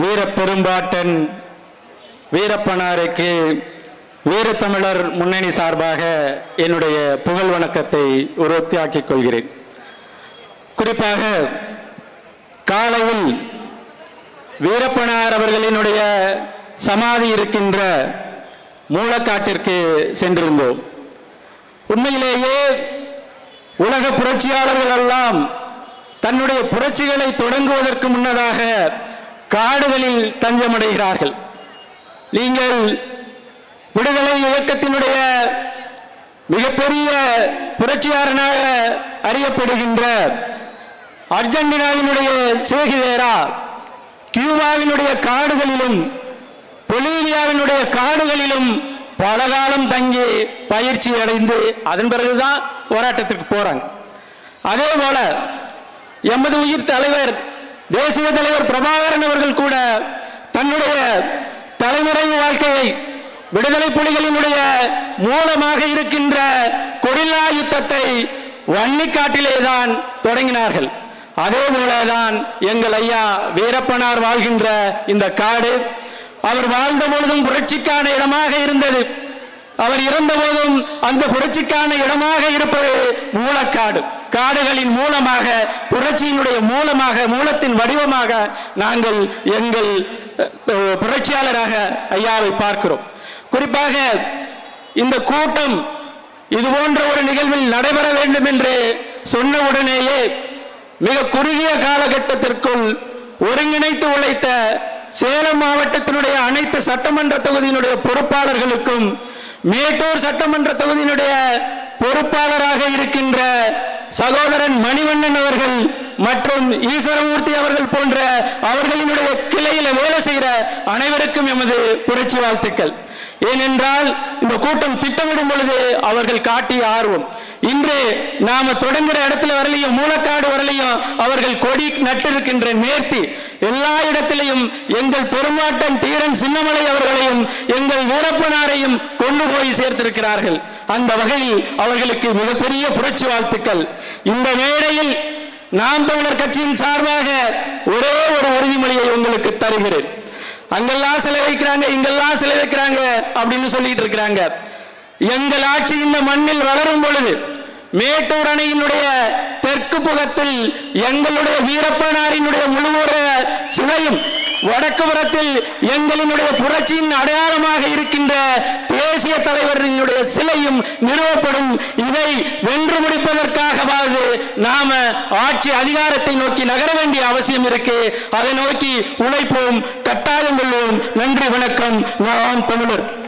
வீரப்பெரும்பாட்டன் வீரப்பனாருக்கு வீரத்தமிழர் முன்னணி சார்பாக என்னுடைய புகழ் வணக்கத்தை உறுதியாக்கிக் கொள்கிறேன். குறிப்பாக காலையில் வீரப்பனார் அவர்களினுடைய சமாதி இருக்கின்ற மூலக்காட்டிற்கு சென்றிருந்தோம். உண்மையிலேயே உலக புரட்சியாளர்கள் எல்லாம் தன்னுடைய புரட்சிகளை தொடங்குவதற்கு முன்னதாக காடுகளில் தஞ்சமடைகிறார்கள். நீங்கள் விடுதலை இயக்கத்தினுடைய மிகப்பெரிய புரட்சியாளனாக அறியப்படுகின்ற அர்ஜென்டினாவினுடைய சேகிவேரா கியூபாவினுடைய காடுகளிலும் பொலிவியாவினுடைய காடுகளிலும் பல காலம் தங்கி பயிற்சி அடைந்து அதன் பிறகுதான் போராட்டத்திற்கு போறாங்க. அதே போல எமது உயிர் தலைவர் தேசிய தலைவர் பிரபாகரன் அவர்கள் கூட தன்னுடைய தலைமுறை வாழ்க்கையை விடுதலை புலிகளினுடைய மூலமாக இருக்கின்ற கொரில்லா யுத்தத்தை வன்னிக்காட்டிலே தான் தொடங்கினார்கள். அதே போலதான் எங்கள் ஐயா வீரப்பனார் வாழ்கின்ற இந்த காடு அவர் வாழ்ந்த பொழுதும் புரட்சிக்கான இடமாக இருந்தது. அவர் இறந்த போதும் அந்த புரட்சிக்கான இடமாக இருப்பது மூலக்காடு. காடுகளின் மூலமாக புரட்சியினுடைய மூலமாக மூலத்தின் வடிவமாக நாங்கள் எங்கள் புரட்சியாளராக ஐயாவை பார்க்கிறோம். குறிப்பாக இந்த கூட்டம் இது போன்ற ஒரு நிகழ்வில் நடைபெற வேண்டும் என்று சொன்ன உடனேயே மிக குறுகிய காலகட்டத்திற்குள் ஒருங்கிணைத்து உழைத்த சேலம் மாவட்டத்தினுடைய அனைத்து சட்டமன்ற தொகுதியினுடைய பொறுப்பாளர்களுக்கும் மேட்டூர் சட்டமன்ற தொகுதியினுடைய பொறுப்பாளராக இருக்கின்ற சகோதரன் மணிவண்ணன் அவர்கள் மற்றும் ஈஸ்வரமூர்த்தி அவர்கள் போன்ற அவர்களினுடைய கிளையில வேலை செய்கிற அனைவருக்கும் எமது புரட்சி வாழ்த்துக்கள். ஏனென்றால் இந்த கூட்டம் திட்டமிடும் பொழுது அவர்கள் காட்டிய ஆர்வம். இன்று நாம தொடங்குற இடத்துல வரலையும் மூலக்காடு வரலையும் அவர்கள் கொடி நட்டிருக்கின்ற நேர்த்தி. எல்லா இடத்திலையும் எங்கள் பெருமாட்டன் தீரன் சின்னமலை அவர்களையும் எங்கள் வீரப்பனாரையும் கொண்டு போய் சேர்த்திருக்கிறார்கள். அந்த வகையில் அவர்களுக்கு மிகப்பெரிய புரட்சி வாழ்த்துக்கள். இந்த மேடையில் நாம் தமிழர் கட்சியின் சார்பாக ஒரே ஒரு உறுதிமொழியை உங்களுக்கு தருகிறேன். அங்கெல்லாம் சிலை வைக்கிறாங்க இங்கெல்லாம் சிலை வைக்கிறாங்க அப்படின்னு சொல்லிட்டு இருக்கிறாங்க. எங்கள் ஆட்சி இந்த மண்ணில் வளரும் பொழுது மேட்டூர் அணையினுடைய தெற்கு புகத்தில் எங்களுடைய வீரப்பனாரினுடைய முழுவோர சிலையும் வடக்கு புறத்தில் எங்களினுடைய புரட்சியின் அடையாளமாக இருக்கின்ற தேசிய தலைவரினுடைய சிலையும் நிறுவப்படும். இதை வென்று முடிப்பதற்காகவாவது நாம ஆட்சி அதிகாரத்தை நோக்கி நகர வேண்டிய அவசியம் இருக்கு. அதை நோக்கி உழைப்போம் கட்டாயம் கொள்வோம். நன்றி வணக்கம். நான் தமிழர்.